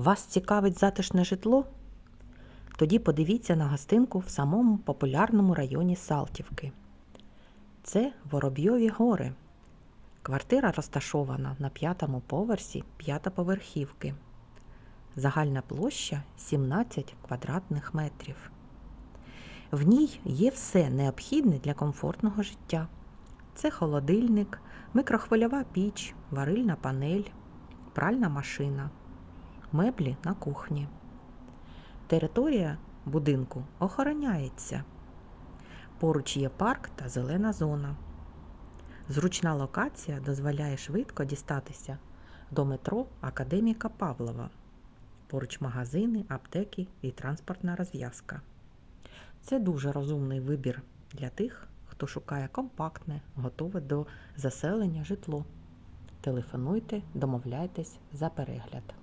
Вас цікавить затишне житло? Тоді подивіться на гостинку в самому популярному районі Салтівки. Це Воробйові гори. Квартира розташована на п'ятому поверсі п'ятоповерхівки. Загальна площа 17 квадратних метрів. В ній є все необхідне для комфортного життя. Це холодильник, микрохвильова піч, варильна панель, пральна машина, меблі на кухні. Територія будинку охороняється. Поруч є парк та зелена зона. Зручна локація дозволяє швидко дістатися до метро Академіка Павлова. Поруч магазини, аптеки і транспортна розв'язка. Це дуже розумний вибір для тих, хто шукає компактне, готове до заселення житло. Телефонуйте, домовляйтесь за перегляд.